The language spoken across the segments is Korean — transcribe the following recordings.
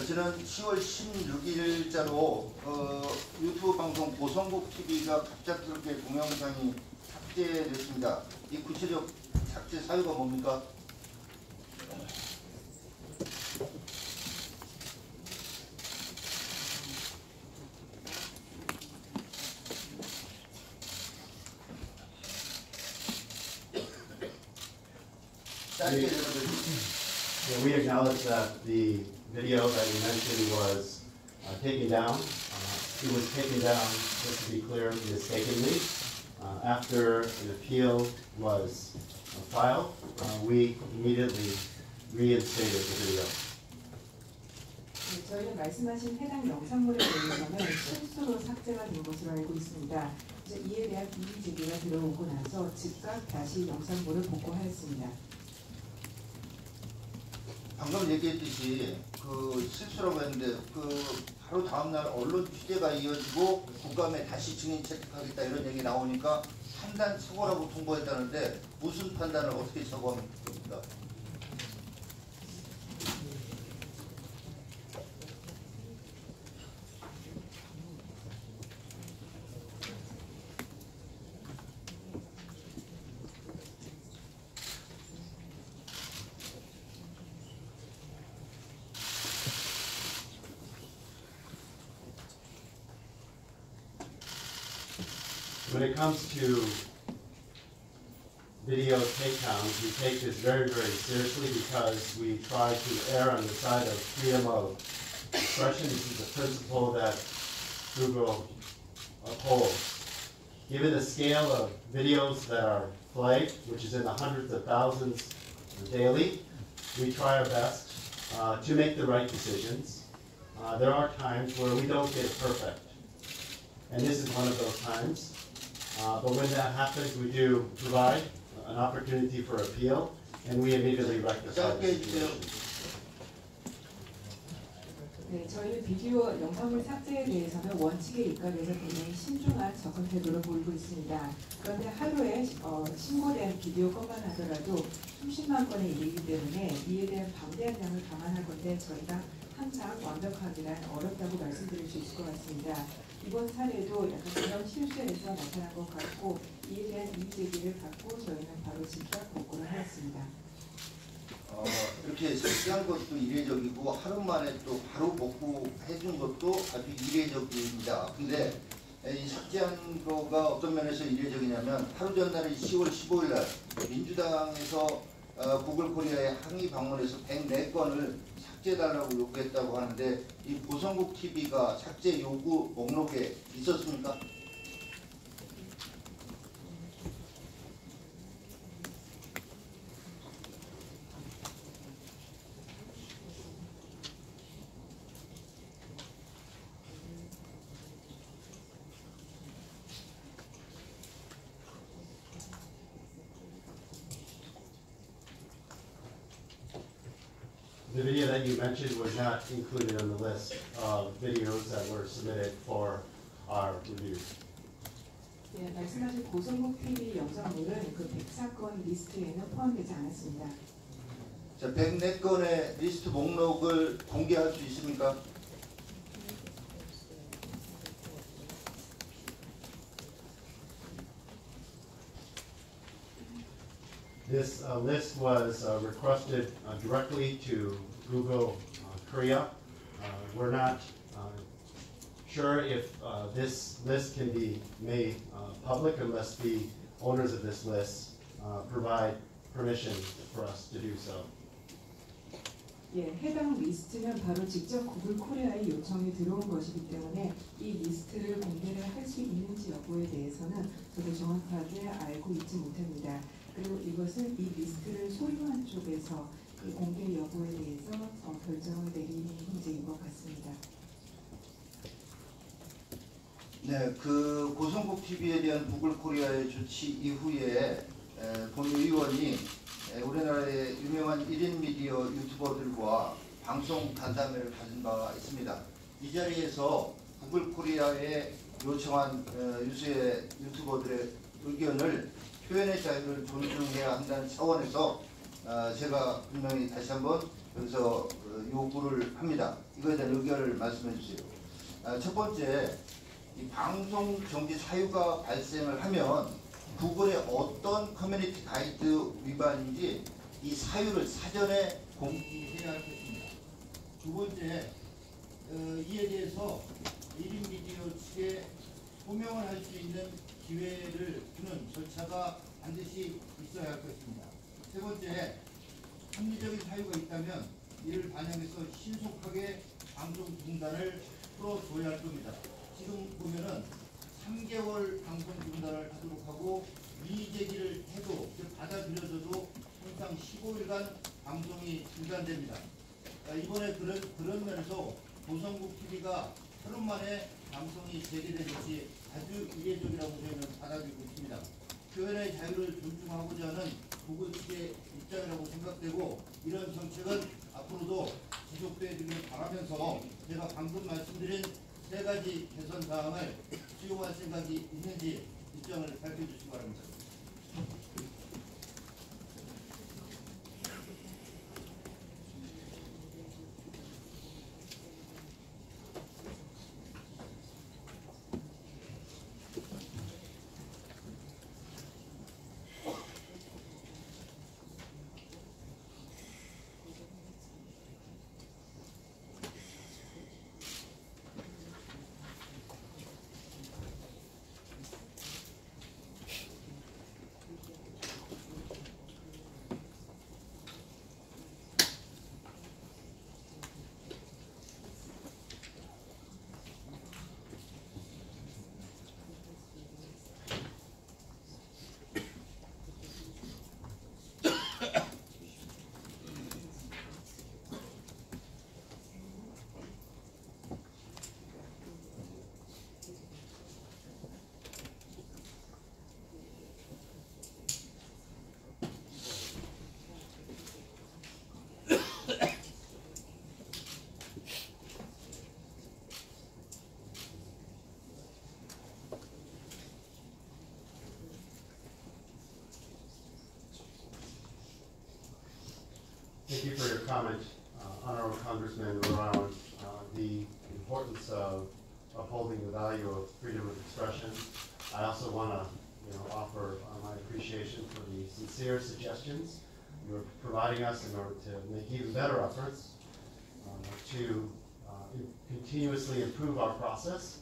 어, 지난 10월 16일자로 어, 유튜브 방송 보성국 TV가 갑작스럽게 동영상이 삭제됐습니다. 이 구체적 삭제 사유가 뭡니까? we acknowledge that the video that you mentioned was uh, taken down. Uh, It was taken down, just to be clear, mistakenly. Uh, After an appeal was uh, filed, uh, we immediately reinstated the video. 네, 저희는 말씀하신 해당 영상물에 대해서는 실수로 삭제가 된 것으로 알고 있습니다. 이제 이에 대한 이의 제기가 들어오고 나서 즉각 다시 영상물을 복구하였습니다. 방금 얘기했듯이 그 실수라고 했는데 그 바로 다음날 언론 취재가 이어지고 국감에 다시 증인 채택하겠다 이런 얘기 나오니까 판단 착오라고 통보했다는데 무슨 판단을 어떻게 됩니까? When it comes to video takedowns, we take this very, very seriously because we try to err on the side of freedom of expression. This is a principle that Google upholds. Given the scale of videos that are played, which is in the hundreds of thousands daily, we try our best uh, to make the right decisions. Uh, there are times where we don't get it perfect, and this is one of those times. Uh, But when that happens, we do provide an opportunity for appeal, and we immediately rectify the situation. 네, 저희는 비디오 영상물 삭제에 대해서는 원칙에 입각해서 굉장히 신중한 접근 태도를 보이고 있습니다. 그런데 하루에 어, 신고된 비디오 것만 하더라도 수십만 건에 이르기 때문에 이에 대한 방대한 양을 감안할 건데 저희가 항상 완벽하기란 어렵다고 말씀드릴 수 있을 것 같습니다. 이번 사례도 약간 그런 실수에서 나타난 것 같고 이에 대한 이의 제기를 받고 저희는 바로 즉각 복구를 하였습니다. 어, 이렇게 삭제한 것도 이례적이고 하루 만에 또 바로 복구해 준 것도 아주 이례적입니다. 근데 이 삭제한 거가 어떤 면에서 이례적이냐면 하루 전날인 10월 15일 날 민주당에서 어, 구글 코리아에 항의 방문해서 104건을 삭제해달라고 요구했다고 하는데 이 보성국 TV가 삭제 요구 목록에 있었습니까? The video that you mentioned was not included on the list of videos that were submitted for our review. 네, 말씀하신 고성국 TV 영상물은 그 104건 리스트에는 포함되지 않았습니다. 자, 104건의 리스트 목록을 공개할 수 있습니까? This uh, list was uh, requested uh, directly to Google uh, Korea. Uh, We're not uh, sure if uh, this list can be made uh, public unless the owners of this list uh, provide permission for us to do so. 예, 해당 리스트는 바로 직접 구글 코리아의 요청이 들어온 것이기 때문에 이 리스트를 공개를 할 수 있는지 여부에 대해서는 저도 정확하게 알고 있지 못합니다. 그리고 이것은 이 리스트를 소유한 쪽에서 그 공개 여부에 대해서 어, 결정을 내리는 문제인 것 같습니다. 네, 그 고성국 TV에 대한 구글 코리아의 조치 이후에 에, 본 의원이 에, 우리나라의 유명한 1인 미디어 유튜버들과 방송 간담회를 가진 바가 있습니다. 이 자리에서 구글 코리아에 요청한 어, 유수의 유튜버들의 의견을 표현의 자유를 존중해야 한다는 차원에서 어, 아, 제가 분명히 다시 한번 여기서 어, 요구를 합니다. 이거에 대한 의견을 말씀해 주세요. 아, 첫 번째, 이 방송 정지 사유가 발생을 하면 구글의 어떤 커뮤니티 가이드 위반인지 이 사유를 사전에 공개해야 할 것입니다. 두 번째, 어, 이에 대해서 1인 미디어 측에 소명을 할 수 있는 기회를 주는 절차가 반드시 있어야 할 것입니다. 세 번째, 합리적인 사유가 있다면 이를 반영해서 신속하게 방송 중단을 풀어줘야 할 겁니다. 지금 보면은 3개월 방송 중단을 하도록 하고 이의 제기를 해도 즉 받아들여져도 통상 15일간 방송이 중단됩니다. 아, 이번에 그런 그런 면에서 조선국 TV가 방송이 재개된 것이 아주 이례적이라고 저희는 받아들이고 있습니다. 표현의 자유를 존중하고자 하는 구글 측의 입장이라고 생각되고 이런 정책은 앞으로도 지속되기를 바라면서 제가 방금 말씀드린 세 가지 개선 사항을 수용할 생각이 있는지 입장을 밝혀주시기 바랍니다. Thank you for your comment, uh, Honorable Congressman around uh, the importance of upholding the value of freedom of expression. I also want to, you know, offer uh, my appreciation for the sincere suggestions you're providing us in order to make even better efforts uh, to uh, continuously improve our process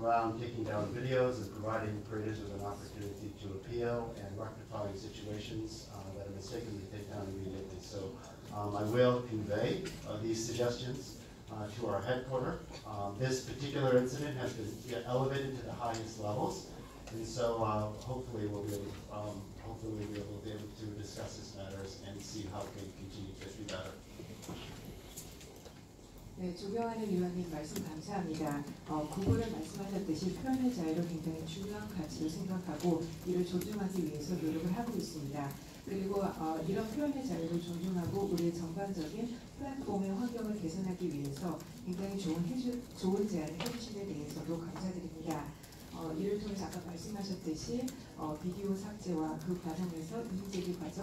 around taking down videos and providing creators with an opportunity to appeal and rectifying situations uh, that are mistakenly taken down immediately. So um, I will convey uh, these suggestions uh, to our headquarter. Um, This particular incident has been elevated to the highest levels, and so uh, hopefully we'll be able, um, hopefully we'll be able, be able to discuss these matters and see how we can continue to do better. 네, 조경하는 위원님 말씀 감사합니다. 어, 구글은 말씀하셨듯이 표현의 자유를 굉장히 중요한 가치로 생각하고 이를 존중하기 위해서 노력을 하고 있습니다. 그리고 어, 이런 표현의 자유를 존중하고 우리의 전반적인 플랫폼의 환경을 개선하기 위해서 굉장히 좋은 해주, 좋은 제안을 해주신 데 대해서도 감사드립니다. 어, 이를 통해서 아까 말씀하셨듯이 어, 비디오 삭제와 그 과정에서 이의제기 과정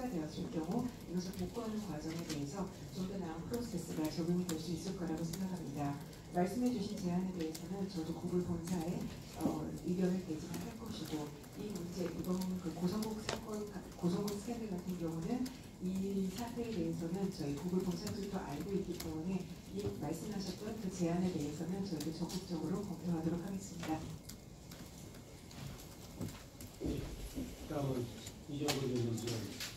실수가 되었을 경우 이것을 복구하는 과정에 대해서 좀 더 나은 프로세스가 적용이 될수 있을 거라고 생각합니다. 말씀해 주신 제안에 대해서는 저도 구글 본사에 어, 의견을 개진할 것이고 이 문제 이번 그 고성국 사건 고성국 스캔들 같은 경우는 이 사태에 대해서는 저희 구글 본사들도 알고 있기 때문에 이 말씀하셨던 그 제안에 대해서는 저희도 적극적으로 검토하도록 하겠습니다. 다음은 이정도 의원님. 예,